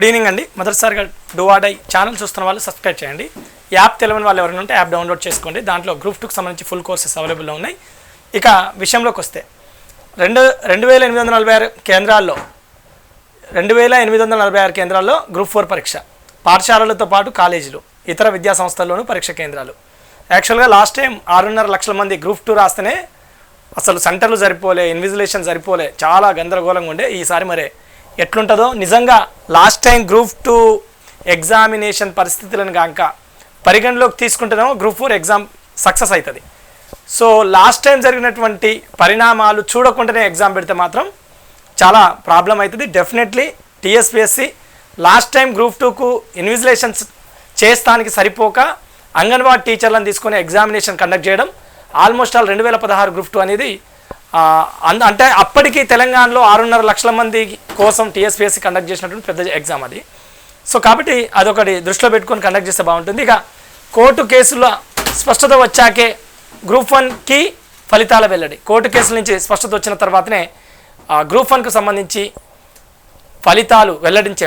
Good evening అండి. మొదటిసారిగా డూవాడై channel చూస్తున్న వాళ్ళు సబ్స్క్రైబ్ చేయండి. యాప్ తెలియని వాళ్ళు ఎవరైనా ఉంటే యాప్ డౌన్లోడ్ చేసుకోండి. దాంట్లో గ్రూప్ టూకి సంబంధించి ఫుల్ కోర్సెస్ అవైలబుల్లో ఉన్నాయి. ఇక విషయంలోకి వస్తే రెండు రెండు వేల ఎనిమిది వందల నలభై ఆరు కేంద్రాల్లో రెండు వేల ఎనిమిది వందల నలభై ఆరు కేంద్రాల్లో గ్రూప్ ఫోర్ పరీక్ష పాఠశాలలతో పాటు కాలేజీలు ఇతర విద్యా సంస్థల్లోనూ పరీక్ష కేంద్రాలు. యాక్చువల్గా లాస్ట్ టైం ఆరున్నర లక్షల మంది గ్రూప్ టూ రాస్తేనే అసలు సెంటర్లు సరిపోలే ఇన్విజిలేషన్ సరిపోలే చాలా గందరగోళంగా ఉండే. ఈసారి మరి ఎట్లుంటుందో నిజంగా last time group two examination పరిస్థితులను కాక పరిగణలోకి తీసుకుంటేనేమో గ్రూప్ ఫోర్ ఎగ్జామ్ సక్సెస్ అవుతుంది సో లాస్ట్ టైం జరిగినటువంటి పరిణామాలు చూడకుండానే ఎగ్జామ్ పెడితే మాత్రం చాలా ప్రాబ్లం అవుతుంది definitely TSPSC last time group టూకు invigilations చేస్తానికి సరిపోక అంగన్వాడీ టీచర్లను తీసుకొని ఎగ్జామినేషన్ కండక్ట్ చేయడం ఆల్మోస్ట్ ఆల్ రెండు వేల పదహారు గ్రూప్ టూ అనేది అంటే అప్పటికి తెలంగాణలో ఆరున్నర లక్షల మంది కోసం టీఎస్పిఎస్సి కండక్ట్ చేసినటువంటి పెద్ద ఎగ్జామ్ అది. సో కాబట్టి అదొకటి దృష్టిలో పెట్టుకొని కండక్ట్ చేస్తే బాగుంటుంది. ఇక కోర్టు కేసుల స్పష్టత వచ్చాకే గ్రూప్ వన్కి ఫలితాల వెల్లడి. కోర్టు కేసుల నుంచి స్పష్టత వచ్చిన తర్వాతనే గ్రూప్ వన్కు సంబంధించి ఫలితాలు వెల్లడించే